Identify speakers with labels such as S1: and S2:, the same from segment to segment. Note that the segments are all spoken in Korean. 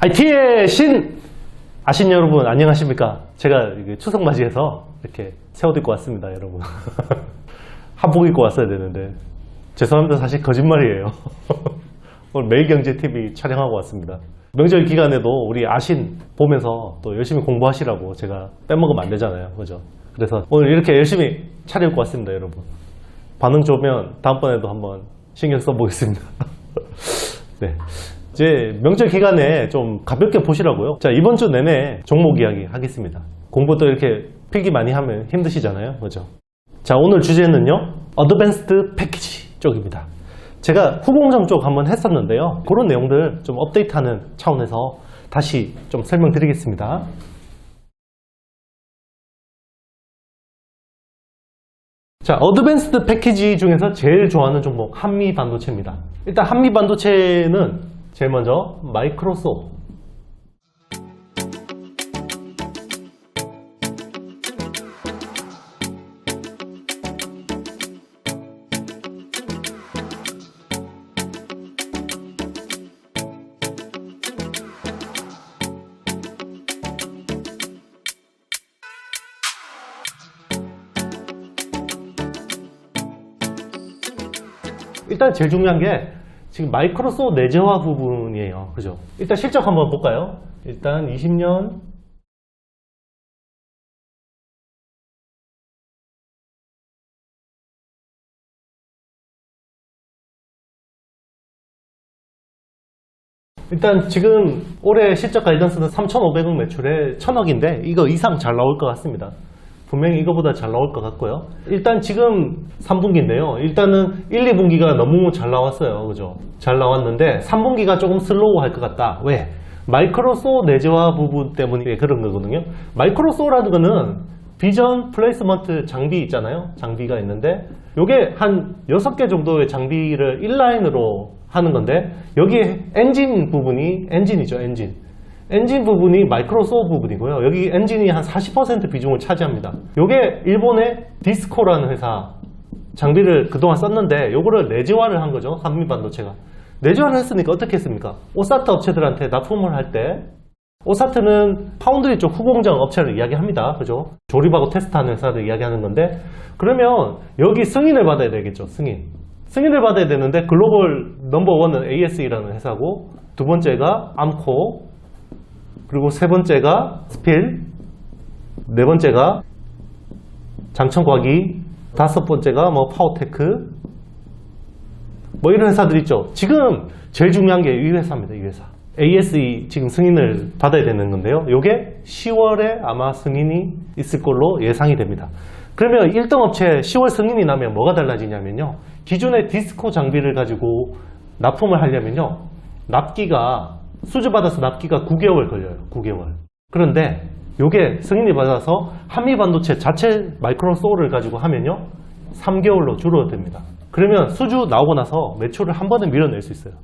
S1: IT의 신! 아신 여러분 안녕하십니까? 제가 추석 맞이해서 이렇게 새 옷 입고 왔습니다, 여러분. 한복 입고 왔어야 되는데. 죄송합니다. 사실 거짓말이에요. 오늘 매일경제TV 촬영하고 왔습니다. 명절 기간에도 우리 아신 보면서 또 열심히 공부하시라고 제가 빼먹으면 안 되잖아요. 그죠? 그래서 오늘 이렇게 열심히 차려입고 왔습니다, 여러분. 반응 좋으면 다음번에도 한번 신경 써보겠습니다. 네. 이제 명절 기간에 좀 가볍게 보시라고요. 자, 이번 주 내내 종목 이야기 하겠습니다. 공부도 이렇게 필기 많이 하면 힘드시잖아요. 그죠? 자, 오늘 주제는요. 어드밴스드 패키지 쪽입니다. 제가 후공정 쪽 한번 했었는데요. 그런 내용들 좀 업데이트하는 차원에서 다시 좀 설명드리겠습니다. 자, 어드밴스드 패키지 중에서 제일 좋아하는 종목 한미 반도체입니다. 일단 한미 반도체는 제일 먼저 마이크로소프트. 일단 제일 중요한 게 지금 마이크로소 내재화 부분이에요. 그죠? 일단 실적 한번 볼까요? 일단 20년 일단 지금 올해 실적 가이던스는 3,500억 매출에 1,000억인데 이거 이상 잘 나올 것 같습니다. 분명히 이거보다 잘 나올 것 같고요. 일단 지금 3분기인데요. 일단은 1, 2분기가 너무 잘 나왔어요. 그죠? 잘 나왔는데 3분기가 조금 슬로우 할 것 같다. 왜? 마이크로소 내재화 부분 때문에 그런 거거든요. 마이크로소라는 거는 비전 플레이스먼트 장비 있잖아요. 장비가 있는데 요게 한 6개 정도의 장비를 인라인으로 하는 건데 여기에 엔진 부분이 엔진이죠. 엔진. 엔진 부분이 마이크로소 부분이고요. 여기 엔진이 한 40% 비중을 차지합니다. 요게 일본의 디스코라는 회사 장비를 그동안 썼는데 요거를 내재화를 한 거죠. 한미반도체가. 내재화를 했으니까 어떻게 했습니까? 오사트 업체들한테 납품을 할 때 오사트는 파운드리 쪽 후공정 업체를 이야기합니다. 그죠? 조립하고 테스트하는 회사들 이야기하는 건데 그러면 여기 승인을 받아야 되겠죠. 승인. 승인을 받아야 되는데 글로벌 넘버원은 ASE라는 회사고 두 번째가 암코 그리고 세 번째가 스필, 네 번째가 장천과기, 다섯 번째가 뭐 파워테크, 뭐 이런 회사들 있죠. 지금 제일 중요한 게 이 회사입니다. 이 회사. ASE 지금 승인을 받아야 되는 건데요. 이게 10월에 아마 승인이 있을 걸로 예상이 됩니다. 그러면 1등 업체 10월 승인이 나면 뭐가 달라지냐면요. 기존의 디스코 장비를 가지고 납품을 하려면요. 납기가 수주받아서 납기가 9개월 걸려요. 9개월. 그런데 이게 승인이 받아서 한미반도체 자체 마이크로소를 가지고 하면요. 3개월로 줄어듭니다. 그러면 수주 나오고 나서 매출을 한 번에 밀어낼 수 있어요.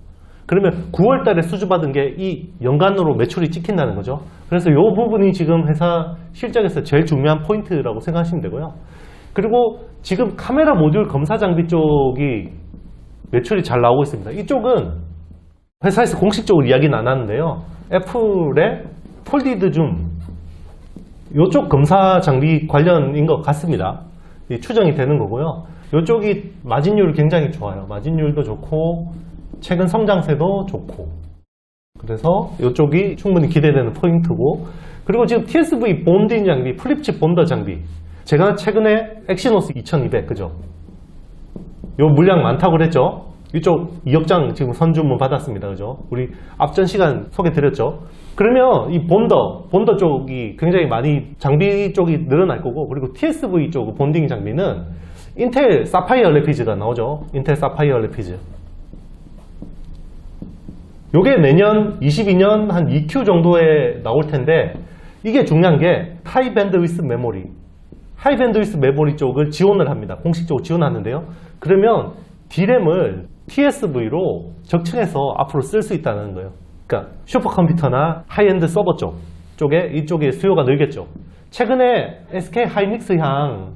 S1: 그러면 9월 달에 수주 받은 게 이 연간으로 매출이 찍힌다는 거죠. 그래서 이 부분이 지금 회사 실적에서 제일 중요한 포인트라고 생각하시면 되고요. 그리고 지금 카메라 모듈 검사 장비 쪽이 매출이 잘 나오고 있습니다. 이쪽은 회사에서 공식적으로 이야기는 안 하는데요. 애플의 폴디드 줌 이쪽 검사 장비 관련인 것 같습니다. 이 추정이 되는 거고요. 이쪽이 마진율이 굉장히 좋아요. 마진율도 좋고 최근 성장세도 좋고 그래서 이쪽이 충분히 기대되는 포인트고 그리고 지금 TSV 본딩 장비, 플립칩 본더 장비 제가 최근에 엑시노스 2200 그죠? 요 물량 많다고 그랬죠? 이쪽 2억장 지금 선주문 받았습니다. 그죠? 우리 앞전 시간 소개 드렸죠? 그러면 이 본더, 본더 쪽이 굉장히 많이 장비 쪽이 늘어날 거고 그리고 TSV 쪽 본딩 장비는 인텔 사파이어 레피즈가 나오죠. 인텔 사파이어 레피즈. 요게 내년 22년 한 2Q 정도에 나올 텐데 이게 중요한 게 하이 밴드 위스 메모리 하이 밴드 위스 메모리 쪽을 지원을 합니다. 공식적으로 지원하는데요. 그러면 D램을 TSV로 적층해서 앞으로 쓸 수 있다는 거예요. 그러니까 슈퍼컴퓨터나 하이엔드 서버 쪽 쪽에 이쪽에 수요가 늘겠죠. 최근에 SK 하이닉스 향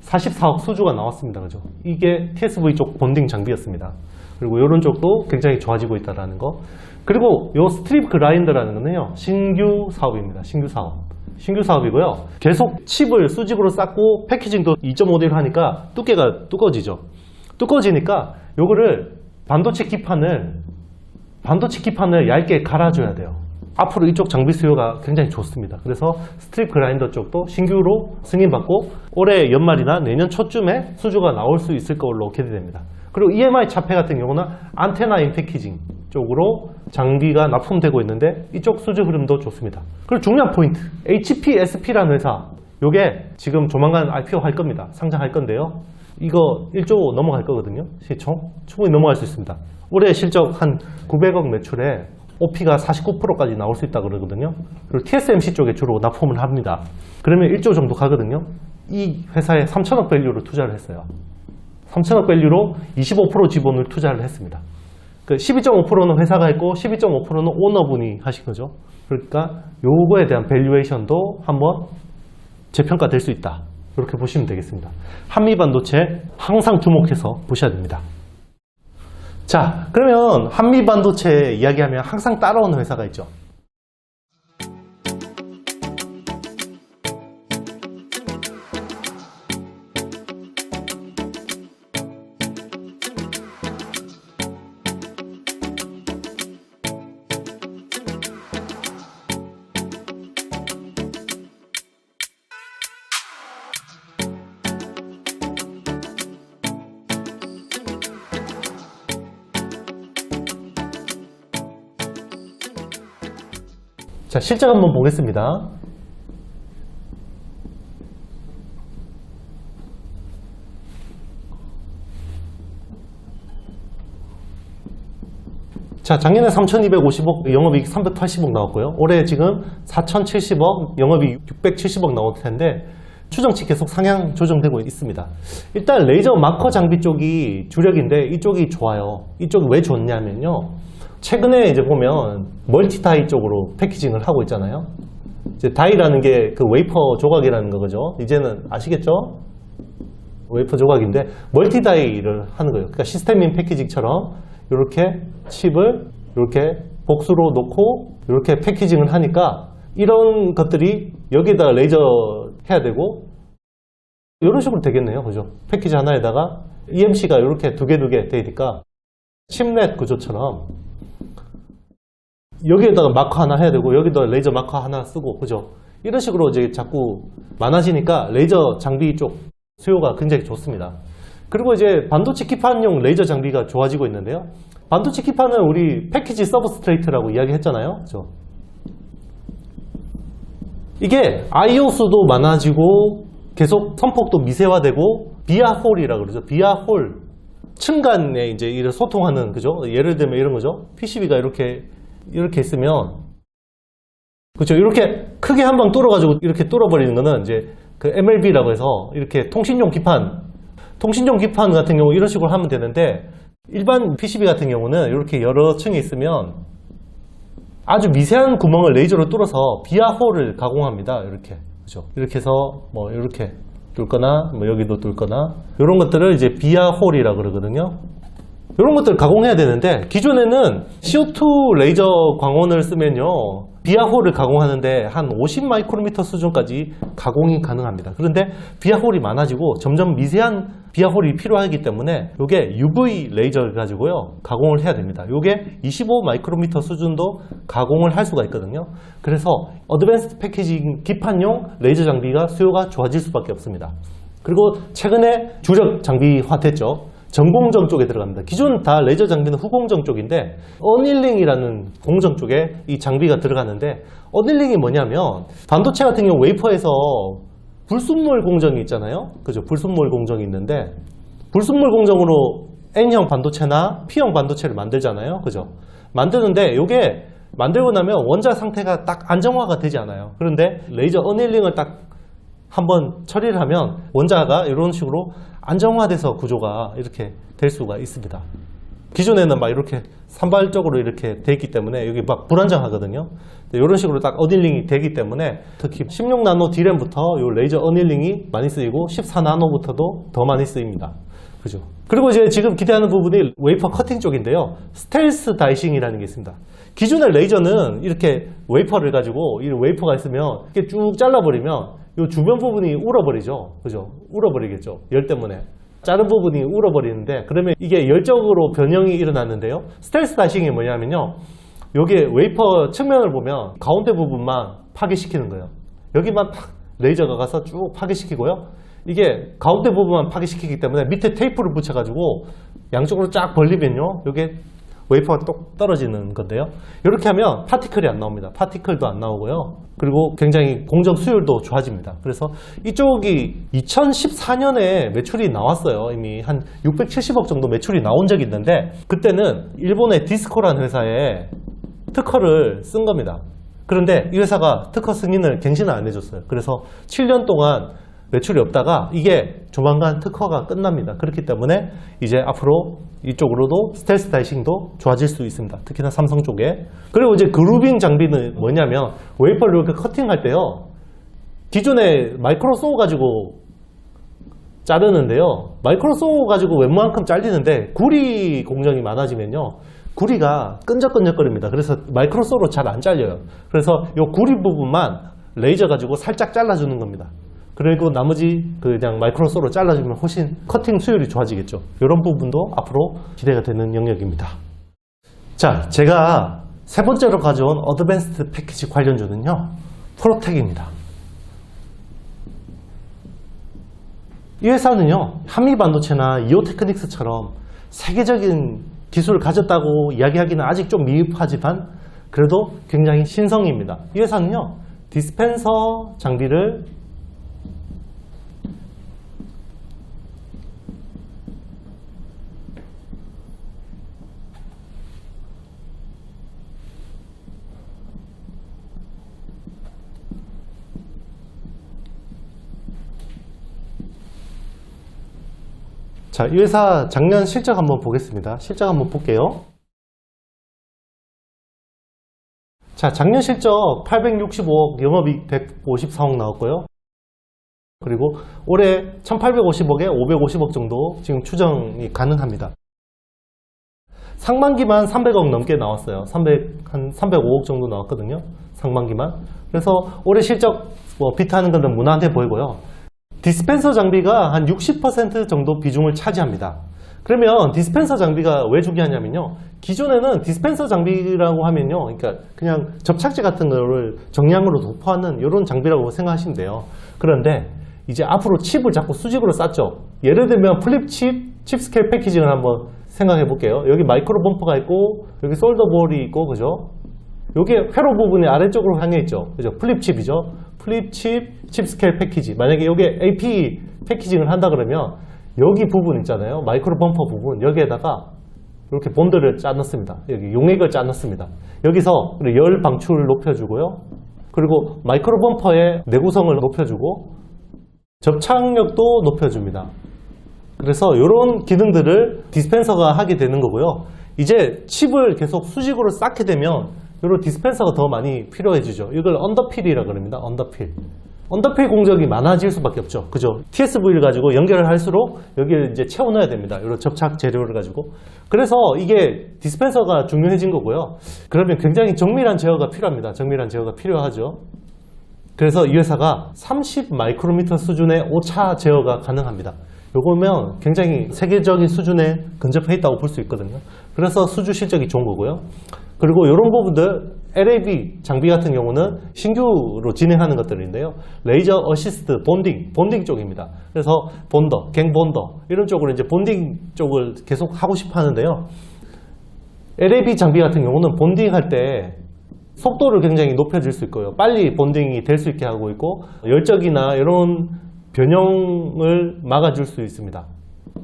S1: 44억 수주가 나왔습니다. 그죠? 이게 TSV 쪽 본딩 장비였습니다. 그리고 이런 쪽도 굉장히 좋아지고 있다는 거. 그리고 요 스트립 그라인더라는 거는요, 신규 사업입니다. 신규 사업. 신규 사업이고요. 계속 칩을 수직으로 쌓고 패키징도 2.5D로 하니까 두께가 두꺼워지죠. 두꺼워지니까 요거를 반도체 기판을 반도체 기판을 얇게 갈아줘야 돼요. 앞으로 이쪽 장비 수요가 굉장히 좋습니다. 그래서 스트립 그라인더 쪽도 신규로 승인받고 올해 연말이나 내년 초쯤에 수주가 나올 수 있을 걸로 기대됩니다. 그리고 EMI 차폐 같은 경우는 안테나 인 패키징 쪽으로 장비가 납품되고 있는데 이쪽 수주 흐름도 좋습니다. 그리고 중요한 포인트 HPSP라는 회사 요게 지금 조만간 IPO 할 겁니다. 상장할 건데요. 이거 1조 넘어갈 거거든요. 시총 충분히 넘어갈 수 있습니다. 올해 실적 한 900억 매출에 OP가 49%까지 나올 수 있다 그러거든요. 그리고 TSMC 쪽에 주로 납품을 합니다. 그러면 1조 정도 가거든요. 이 회사에 3천억 밸류로 투자를 했어요. 3천억 밸류로 25% 지분을 투자를 했습니다. 그 12.5%는 회사가 했고 12.5%는 오너분이 하신 거죠. 그러니까 요거에 대한 밸류에이션도 한번 재평가 될 수 있다. 이렇게 보시면 되겠습니다. 한미 반도체 항상 주목해서 보셔야 됩니다. 자, 그러면 한미 반도체 이야기하면 항상 따라오는 회사가 있죠. 자, 실적 한번 보겠습니다. 자, 작년에 3,250억, 영업이익 380억 나왔고요. 올해 지금 4,070억, 영업이익 670억 나올 텐데, 추정치 계속 상향 조정되고 있습니다. 일단 레이저 마커 장비 쪽이 주력인데, 이쪽이 좋아요. 이쪽이 왜 좋냐면요. 최근에 이제 보면 멀티다이 쪽으로 패키징을 하고 있잖아요. 이제 다이라는 게 그 웨이퍼 조각이라는 거죠. 이제는 아시겠죠? 웨이퍼 조각인데 멀티다이를 하는 거예요. 그러니까 시스템인 패키징처럼 이렇게 칩을 이렇게 복수로 놓고 이렇게 패키징을 하니까 이런 것들이 여기에다가 레이저 해야 되고 이런 식으로 되겠네요. 그죠? 패키지 하나에다가 EMC가 이렇게 두 개 두 개 되니까 칩넷 구조처럼 여기에다가 마커 하나 해야 되고 여기다 레이저 마커 하나 쓰고 그죠? 이런 식으로 이제 자꾸 많아지니까 레이저 장비 쪽 수요가 굉장히 좋습니다. 그리고 이제 반도체 기판용 레이저 장비가 좋아지고 있는데요. 반도체 기판은 우리 패키지 서브스트레이트라고 이야기했잖아요. 그죠? 이게 IO 수도 많아지고 계속 선폭도 미세화되고 비아홀이라 그러죠. 비아홀 층간에 이제 이를 소통하는 그죠? 예를 들면 이런 거죠. PCB가 이렇게 이렇게 있으면 그렇죠. 이렇게 크게 한 방 뚫어가지고 이렇게 뚫어버리는 거는 이제 그 MLB라고 해서 이렇게 통신용 기판, 통신용 기판 같은 경우 이런 식으로 하면 되는데 일반 PCB 같은 경우는 이렇게 여러 층이 있으면 아주 미세한 구멍을 레이저로 뚫어서 비아홀을 가공합니다. 이렇게 그죠. 이렇게 해서 뭐 이렇게 뚫거나 뭐 여기도 뚫거나 이런 것들을 이제 비아홀이라 그러거든요. 이런 것들을 가공해야 되는데 기존에는 CO2 레이저 광원을 쓰면요 비아홀을 가공하는데 한 50 마이크로미터 수준까지 가공이 가능합니다. 그런데 비아홀이 많아지고 점점 미세한 비아홀이 필요하기 때문에 이게 UV 레이저를 가지고요 가공을 해야 됩니다. 이게 25 마이크로미터 수준도 가공을 할 수가 있거든요. 그래서 어드밴스드 패키징 기판용 레이저 장비가 수요가 좋아질 수밖에 없습니다. 그리고 최근에 주력 장비화 됐죠. 전공정 쪽에 들어갑니다. 기존 다 레이저 장비는 후공정 쪽인데 어닐링이라는 공정 쪽에 이 장비가 들어가는데 어닐링이 뭐냐면 반도체 같은 경우 웨이퍼에서 불순물 공정이 있잖아요. 그죠? 불순물 공정이 있는데 불순물 공정으로 N형 반도체나 P형 반도체를 만들잖아요. 그죠? 만드는데 이게 만들고 나면 원자 상태가 딱 안정화가 되지 않아요. 그런데 레이저 어닐링을 딱 한번 처리를 하면 원자가 이런 식으로 안정화돼서 구조가 이렇게 될 수가 있습니다. 기존에는 막 이렇게 산발적으로 이렇게 돼 있기 때문에 여기 막 불안정하거든요. 이런 식으로 딱 어닐링이 되기 때문에 특히 16나노 D램부터 이 레이저 어닐링이 많이 쓰이고 14나노부터도 더 많이 쓰입니다. 그죠? 그리고 이제 지금 기대하는 부분이 웨이퍼 커팅 쪽인데요. 스텔스 다이싱이라는 게 있습니다. 기존의 레이저는 이렇게 웨이퍼를 가지고 이 웨이퍼가 있으면 이렇게 쭉 잘라버리면 이 주변 부분이 울어버리죠. 그죠? 울어버리겠죠. 열 때문에. 자른 부분이 울어버리는데 그러면 이게 열적으로 변형이 일어났는데요. 스텔스 다이싱이 뭐냐면요. 여기에 웨이퍼 측면을 보면 가운데 부분만 파괴시키는 거예요. 여기만 탁 레이저가 가서 쭉 파괴시키고요. 이게 가운데 부분만 파괴시키기 때문에 밑에 테이프를 붙여가지고 양쪽으로 쫙 벌리면요. 이게 웨이퍼가 똑 떨어지는 건데요. 이렇게 하면 파티클이 안 나옵니다. 파티클도 안 나오고요. 그리고 굉장히 공정 수율도 좋아집니다. 그래서 이쪽이 2014년에 매출이 나왔어요. 이미 한 670억 정도 매출이 나온 적이 있는데 그때는 일본의 디스코라는 회사에 특허를 쓴 겁니다. 그런데 이 회사가 특허 승인을 갱신을 안 해줬어요. 그래서 7년 동안 매출이 없다가 이게 조만간 특허가 끝납니다. 그렇기 때문에 이제 앞으로 이쪽으로도 스텔스 다이싱도 좋아질 수 있습니다. 특히나 삼성 쪽에. 그리고 이제 그루빙 장비는 뭐냐면 웨이퍼를 이렇게 커팅할 때요. 기존에 마이크로 쏘 가지고 자르는데요. 마이크로 쏘 가지고 웬만큼 잘리는데 구리 공정이 많아지면요. 구리가 끈적끈적거립니다. 그래서 마이크로 쏘로 잘 안 잘려요. 그래서 이 구리 부분만 레이저 가지고 살짝 잘라주는 겁니다. 그리고 나머지 그냥 마이크로 쏘로 잘라주면 훨씬 커팅 수율이 좋아지겠죠. 이런 부분도 앞으로 기대가 되는 영역입니다. 자, 제가 세 번째로 가져온 어드밴스드 패키지 관련주는요. 프로텍입니다. 이 회사는요, 한미반도체나 이오테크닉스처럼 세계적인 기술을 가졌다고 이야기하기는 아직 좀 미흡하지만 그래도 굉장히 신성입니다. 이 회사는요, 디스펜서 장비를 자, 이 회사 작년 실적 한번 보겠습니다. 실적 한번 볼게요. 자, 작년 실적 865억, 영업이익 154억 나왔고요. 그리고 올해 1850억에 550억 정도 지금 추정이 가능합니다. 상반기만 300억 넘게 나왔어요. 300, 한 305억 정도 나왔거든요. 상반기만. 그래서 올해 실적 뭐 비트하는 것은 무난해 보이고요. 디스펜서 장비가 한 60% 정도 비중을 차지합니다. 그러면 디스펜서 장비가 왜 중요하냐면요. 기존에는 디스펜서 장비라고 하면요. 그러니까 그냥 접착제 같은 거를 정량으로 도포하는 이런 장비라고 생각하시면 돼요. 그런데 이제 앞으로 칩을 자꾸 수직으로 쌓죠. 예를 들면 플립 칩, 칩 스케일 패키징을 한번 생각해 볼게요. 여기 마이크로 범퍼가 있고 여기 솔더볼이 있고 그죠? 여기 회로 부분이 아래쪽으로 향해 있죠. 그죠? 플립 칩이죠. 플립칩, 칩 스케일 패키지. 만약에 여기에 AP 패키징을 한다 그러면 여기 부분 있잖아요. 마이크로 범퍼 부분. 여기에다가 이렇게 본드를 짜놨습니다. 여기 용액을 짜놨습니다. 여기서 열 방출을 높여주고요. 그리고 마이크로 범퍼의 내구성을 높여주고 접착력도 높여줍니다. 그래서 이런 기능들을 디스펜서가 하게 되는 거고요. 이제 칩을 계속 수직으로 쌓게 되면 이런 디스펜서가 더 많이 필요해지죠. 이걸 언더필이라 그럽니다. 언더필. 언더필 공정이 많아질 수밖에 없죠. 그죠? TSV를 가지고 연결을 할수록 여기를 이제 채워 넣어야 됩니다. 이런 접착 재료를 가지고. 그래서 이게 디스펜서가 중요해진 거고요. 그러면 굉장히 정밀한 제어가 필요합니다. 정밀한 제어가 필요하죠. 그래서 이 회사가 30 마이크로미터 수준의 오차 제어가 가능합니다. 요거면 굉장히 세계적인 수준에 근접해 있다고 볼 수 있거든요. 그래서 수주 실적이 좋은 거고요. 그리고 이런 부분들 LAB 장비 같은 경우는 신규로 진행하는 것들인데요. 레이저 어시스트 본딩, 본딩 쪽입니다. 그래서 본더, 갱 본더 이런 쪽으로 이제 본딩 쪽을 계속 하고 싶어 하는데요. LAB 장비 같은 경우는 본딩 할때 속도를 굉장히 높여줄 수 있고요. 빨리 본딩이 될 수 있게 하고 있고 열적이나 이런 변형을 막아줄 수 있습니다.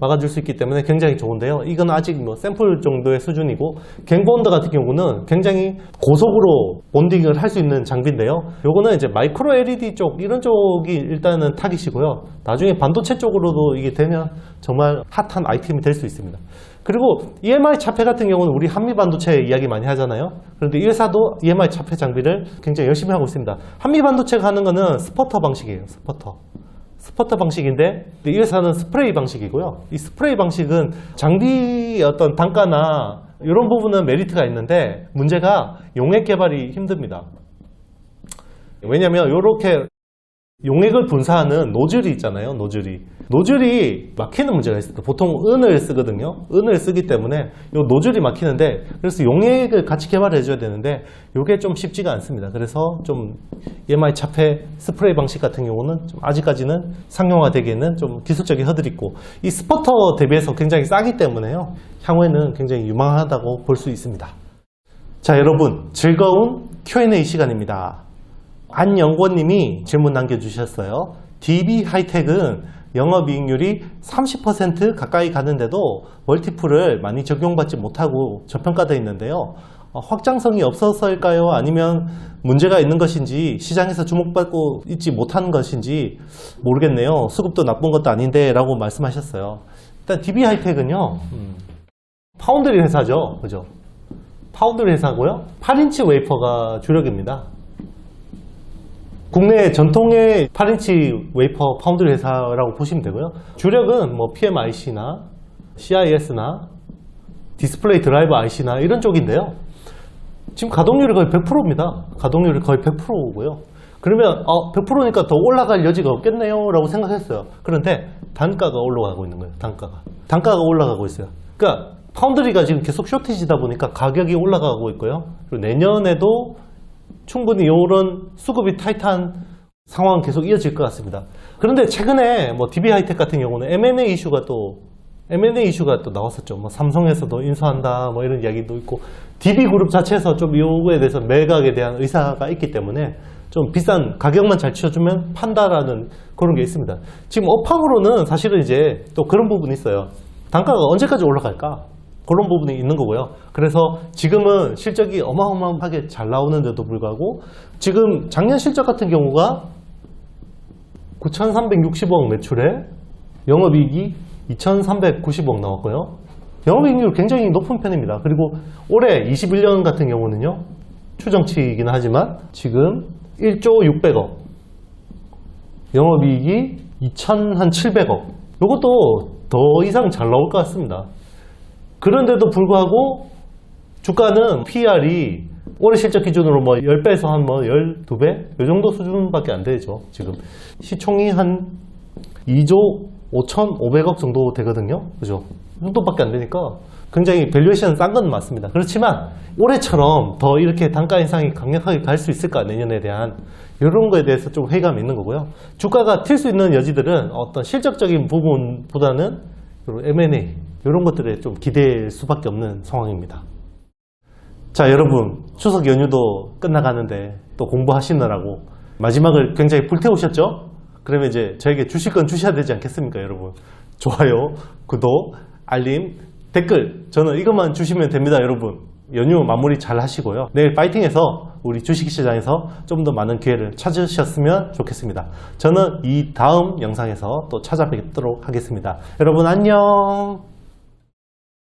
S1: 막아줄 수 있기 때문에 굉장히 좋은데요. 이건 아직 뭐 샘플 정도의 수준이고 갱본드 같은 경우는 굉장히 고속으로 본딩을 할 수 있는 장비인데요. 요거는 이제 마이크로 LED 쪽 이런 쪽이 일단은 타깃이고요. 나중에 반도체 쪽으로도 이게 되면 정말 핫한 아이템이 될 수 있습니다. 그리고 EMI 차폐 같은 경우는 우리 한미 반도체 이야기 많이 하잖아요. 그런데 이 회사도 EMI 차폐 장비를 굉장히 열심히 하고 있습니다. 한미 반도체가 하는 거는 스퍼터 방식이에요. 스퍼터. 스퍼터 방식인데 이 회사는 스프레이 방식이고요. 이 스프레이 방식은 장비 어떤 단가나 이런 부분은 메리트가 있는데 문제가 용액 개발이 힘듭니다. 왜냐면 이렇게 용액을 분사하는 노즐이 있잖아요. 노즐이. 노즐이 막히는 문제가 있습니다. 보통 은을 쓰거든요. 은을 쓰기 때문에 이 노즐이 막히는데 그래서 용액을 같이 개발해 줘야 되는데 이게 좀 쉽지가 않습니다. 그래서 좀 EMI 차폐 스프레이 방식 같은 경우는 좀 아직까지는 상용화되기에는 좀 기술적인 허들이 있고 이 스퍼터 대비해서 굉장히 싸기 때문에요. 향후에는 굉장히 유망하다고 볼 수 있습니다. 자, 여러분 즐거운 Q&A 시간입니다. 안영권님이 질문 남겨주셨어요. DB 하이텍은 영업이익률이 30% 가까이 가는데도 멀티플을 많이 적용받지 못하고 저평가되어 있는데요. 어, 확장성이 없어서일까요? 아니면 문제가 있는 것인지 시장에서 주목받고 있지 못한 것인지 모르겠네요. 수급도 나쁜 것도 아닌데 라고 말씀하셨어요. 일단 DB 하이텍은요. 음, 파운드리 회사죠. 그죠? 파운드리 회사고요. 8인치 웨이퍼가 주력입니다. 국내 전통의 8인치 웨이퍼 파운드리 회사라고 보시면 되고요. 주력은 뭐 PMIC나 CIS나 디스플레이 드라이버 IC나 이런 쪽인데요. 지금 가동률이 거의 100%입니다. 가동률이 거의 100%고요. 그러면 어, 100%니까 더 올라갈 여지가 없겠네요 라고 생각했어요. 그런데 단가가 올라가고 있는 거예요. 단가가. 단가가 올라가고 있어요. 그러니까 파운드리가 지금 계속 쇼티지다 보니까 가격이 올라가고 있고요. 그리고 내년에도 충분히 이런 수급이 타이트한 상황은 계속 이어질 것 같습니다. 그런데 최근에 뭐 DB 하이텍 같은 경우는 M&A 이슈가 또 M&A 이슈가 또 나왔었죠. 뭐 삼성에서도 인수한다 뭐 이런 이야기도 있고 DB 그룹 자체에서 좀 이거에 대해서 매각에 대한 의사가 있기 때문에 좀 비싼 가격만 잘 치워주면 판다라는 그런 게 있습니다. 지금 업황으로는 사실은 이제 또 그런 부분이 있어요. 단가가 언제까지 올라갈까? 그런 부분이 있는 거고요. 그래서 지금은 실적이 어마어마하게 잘 나오는데도 불구하고 지금 작년 실적 같은 경우가 9,360억 매출에 영업이익이 2,390억 나왔고요. 영업이익률 굉장히 높은 편입니다. 그리고 올해 21년 같은 경우는요. 추정치이긴 하지만 지금 1조 600억 영업이익이 2,700억 이것도 더 이상 잘 나올 것 같습니다. 그런데도 불구하고 주가는 PR이 올해 실적 기준으로 뭐 10배에서 한 뭐 12배? 이 정도 수준밖에 안 되죠, 지금. 시총이 한 2조 5,500억 정도 되거든요. 그죠? 이 정도밖에 안 되니까 굉장히 밸류에이션 싼 건 맞습니다. 그렇지만 올해처럼 더 이렇게 단가 인상이 강력하게 갈 수 있을까, 내년에 대한. 이런 거에 대해서 좀 회의감이 있는 거고요. 주가가 튈 수 있는 여지들은 어떤 실적적인 부분보다는 M&A 이런 것들에 좀 기대할 수밖에 없는 상황입니다. 자, 여러분 추석 연휴도 끝나가는데 또 공부하시느라고 마지막을 굉장히 불태우셨죠? 그러면 이제 저에게 주실 건 주셔야 되지 않겠습니까, 여러분? 좋아요, 구독, 알림, 댓글 저는 이것만 주시면 됩니다, 여러분. 연휴 마무리 잘 하시고요. 내일 파이팅해서 우리 주식시장에서 좀 더 많은 기회를 찾으셨으면 좋겠습니다. 저는 이 다음 영상에서 또 찾아뵙도록 하겠습니다. 여러분 안녕!